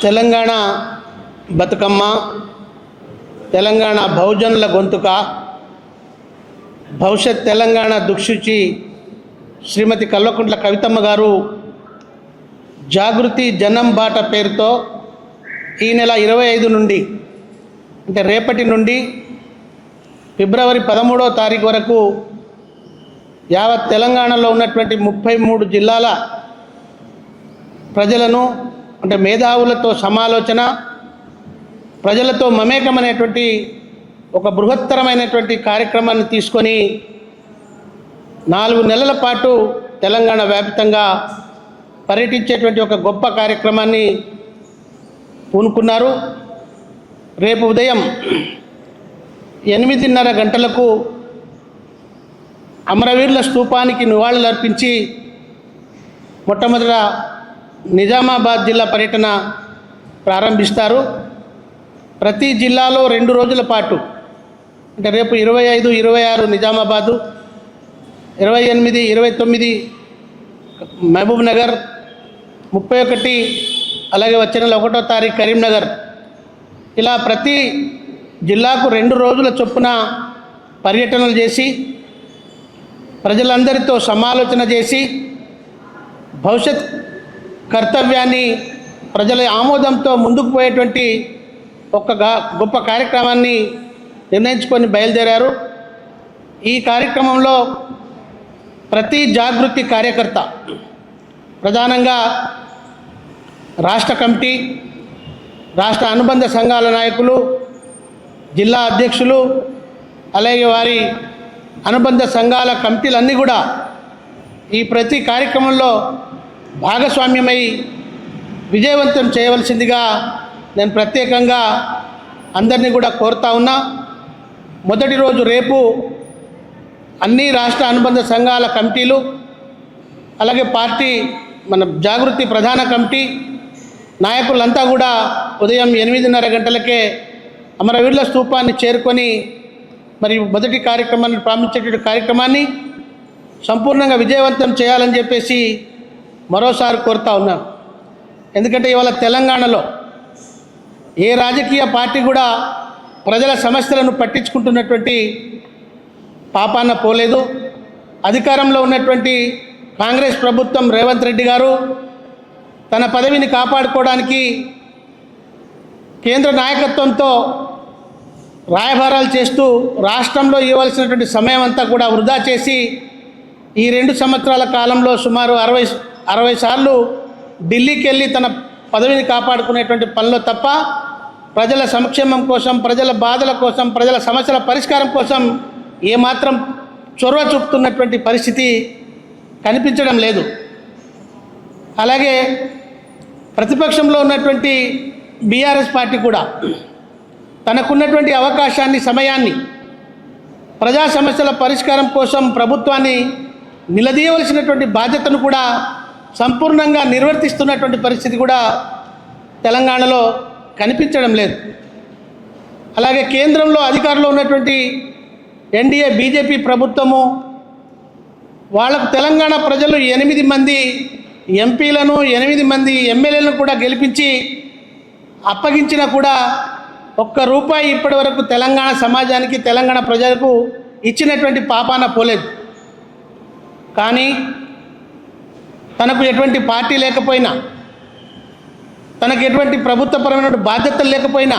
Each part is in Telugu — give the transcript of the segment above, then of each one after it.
తెలంగాణ బతుకమ్మ తెలంగాణ బహుజనుల గొంతుక భవిష్యత్ తెలంగాణ దుక్షుచి శ్రీమతి కల్వకుంట్ల కవితమ్మ గారు జాగృతి జనం బాట పేరుతో ఈ నెల ఇరవై ఐదు నుండి అంటే రేపటి నుండి ఫిబ్రవరి పదమూడో తారీఖు వరకు యావత్ తెలంగాణలో ఉన్నటువంటి ముప్పై మూడు జిల్లాల ప్రజలను అంటే మేధావులతో సమాలోచన ప్రజలతో మమేకం అనేటువంటి ఒక బృహత్తరమైనటువంటి కార్యక్రమాన్ని తీసుకొని నాలుగు నెలల పాటు తెలంగాణ వ్యాప్తంగా పర్యటించేటువంటి ఒక గొప్ప కార్యక్రమాన్ని పూనుకున్నారు. రేపు ఉదయం ఎనిమిదిన్నర గంటలకు అమరవీరుల స్తూపానికి నివాళులర్పించి మొట్టమొదట నిజామాబాద్ జిల్లా పర్యటన ప్రారంభిస్తారు. ప్రతి జిల్లాలో రెండు రోజుల పాటు అంటే రేపు ఇరవై ఐదు ఇరవై ఆరు నిజామాబాదు ఇరవై ఎనిమిది ఇరవై తొమ్మిది మహబూబ్ నగర్ ముప్పై ఒకటి అలాగే వచ్చిన నెల ఒకటో తారీఖు కరీంనగర్. ఇలా ప్రతి జిల్లాకు రెండు రోజుల చొప్పున పర్యటనలు చేసి ప్రజలందరితో సమాలోచన చేసి భవిష్యత్ కర్తవ్యాన్ని ప్రజల ఆమోదంతో ముందుకు పోయేటువంటి ఒక గొప్ప కార్యక్రమాన్ని నిర్ణయించుకొని బయలుదేరారు. ఈ కార్యక్రమంలో ప్రతి జాగృతి కార్యకర్త ప్రధానంగా రాష్ట్ర కమిటీ రాష్ట్ర అనుబంధ సంఘాల నాయకులు జిల్లా అధ్యక్షులు అలాగే వారి అనుబంధ సంఘాల కమిటీలన్నీ కూడా ఈ ప్రతి కార్యక్రమంలో భాగస్వామ్యమై విజయవంతం చేయవలసిందిగా నేను ప్రత్యేకంగా అందరినీ కూడా కోరుతా ఉన్నా. మొదటి రోజు రేపు అన్ని రాష్ట్ర అనుబంధ సంఘాల కమిటీలు అలాగే పార్టీ మన జాగృతి ప్రధాన కమిటీ నాయకులంతా కూడా ఉదయం ఎనిమిదిన్నర గంటలకే అమరవీరుల స్తూపాన్ని చేరుకొని మరి మొదటి కార్యక్రమాన్ని ప్రారంభించేటువంటి కార్యక్రమాన్ని సంపూర్ణంగా విజయవంతం చేయాలని చెప్పేసి మరోసారి కోరుతా ఉన్నాను ఎందుకంటే ఇవాళ తెలంగాణలో ఏ రాజకీయ పార్టీ కూడా ప్రజల సమస్యలను పట్టించుకుంటున్నటువంటి పాపాన పోలేదు. అధికారంలో ఉన్నటువంటి కాంగ్రెస్ ప్రభుత్వం రేవంత్ రెడ్డి గారు తన పదవిని కాపాడుకోవడానికి కేంద్ర నాయకత్వంతో రాయబారాలు చేస్తూ రాష్ట్రంలో ఇవ్వాల్సినటువంటి సమయం అంతా కూడా వృధా చేసి ఈ రెండు సంవత్సరాల కాలంలో సుమారు అరవై అరవై సార్లు ఢిల్లీకి వెళ్ళి తన పదవిని కాపాడుకునేటువంటి పనిలో తప్ప ప్రజల సంక్షేమం కోసం ప్రజల బాధల కోసం ప్రజల సమస్యల పరిష్కారం కోసం ఏమాత్రం చొరవ చూపుతున్నటువంటి పరిస్థితి కనిపించడం లేదు. అలాగే ప్రతిపక్షంలో ఉన్నటువంటి బీఆర్ఎస్ పార్టీ కూడా తనకున్నటువంటి అవకాశాన్ని సమయాన్ని ప్రజా సమస్యల పరిష్కారం కోసం ప్రభుత్వాన్ని నిలదీయవలసినటువంటి బాధ్యతను కూడా సంపూర్ణంగా నిర్వర్తిస్తున్నటువంటి పరిస్థితి కూడా తెలంగాణలో కనిపించడం లేదు. అలాగే కేంద్రంలో అధికారంలో ఉన్నటువంటి ఎన్డీఏ బీజేపీ ప్రభుత్వము వాళ్ళకు తెలంగాణ ప్రజలు ఎనిమిది మంది ఎంపీలను ఎనిమిది మంది ఎమ్మెల్యేలను కూడా గెలిపించి అప్పగించినా కూడా ఒక్క రూపాయి ఇప్పటి వరకు తెలంగాణ సమాజానికి తెలంగాణ ప్రజలకు ఇచ్చినటువంటి పాపాన పోలేదు. కానీ తనకు ఎటువంటి పార్టీ లేకపోయినా తనకు ఎటువంటి ప్రభుత్వపరమైన బాధ్యతలు లేకపోయినా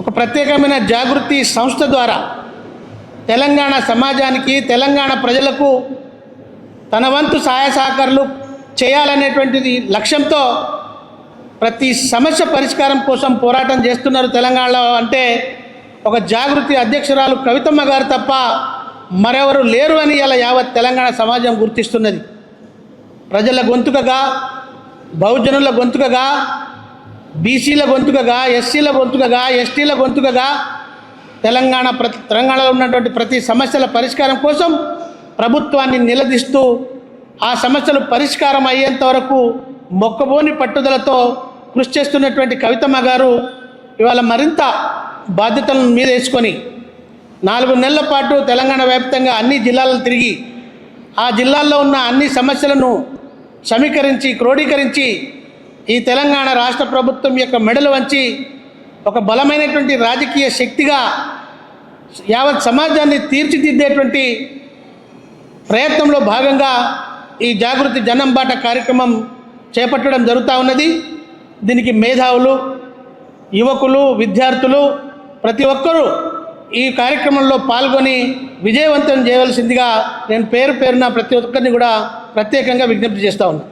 ఒక ప్రత్యేకమైన జాగృతి సంస్థ ద్వారా తెలంగాణ సమాజానికి తెలంగాణ ప్రజలకు తన వంతు సహాయ సహకారాలు చేయాలనేటువంటిది లక్ష్యంతో ప్రతి సమస్య పరిష్కారం కోసం పోరాటం చేస్తున్నారు తెలంగాణలో అంటే ఒక జాగృతి అధ్యక్షురాలు కవితమ్మ గారు తప్ప మరెవరు లేరు అని ఇలా యావత్ తెలంగాణ సమాజం గుర్తిస్తున్నది. ప్రజల గొంతుకగా బహుజనుల గొంతుకగా బీసీల గొంతుకగా ఎస్సీల గొంతుకగా ఎస్టీల గొంతుకగా తెలంగాణ ప్రతి తెలంగాణలో ఉన్నటువంటి ప్రతి సమస్యల పరిష్కారం కోసం ప్రభుత్వాన్ని నిలదీస్తూ ఆ సమస్యలు పరిష్కారం అయ్యేంత వరకు మొక్కబోని పట్టుదలతో కృషి చేస్తున్నటువంటి కవితమ్మ గారు ఇవాళ మరింత బాధ్యతలను మీద వేసుకొని నాలుగు నెలల పాటు తెలంగాణ వ్యాప్తంగా అన్ని జిల్లాలను తిరిగి ఆ జిల్లాల్లో ఉన్న అన్ని సమస్యలను సమీకరించి క్రోడీకరించి ఈ తెలంగాణ రాష్ట్ర ప్రభుత్వం యొక్క మెడలు వంచి ఒక బలమైనటువంటి రాజకీయ శక్తిగా యావత్ సమాజాన్ని తీర్చిదిద్దేటువంటి ప్రయత్నంలో భాగంగా ఈ జాగృతి జనం బాట కార్యక్రమం చేపట్టడం జరుగుతూ ఉన్నది. దీనికి మేధావులు యువకులు విద్యార్థులు ప్రతి ఒక్కరూ ఈ కార్యక్రమంలో పాల్గొని విజయవంతం చేయవలసిందిగా నేను పేరు పేరున ప్రతి ఒక్కరిని కూడా ప్రత్యేకంగా విజ్ఞప్తి చేస్తూ ఉన్నాను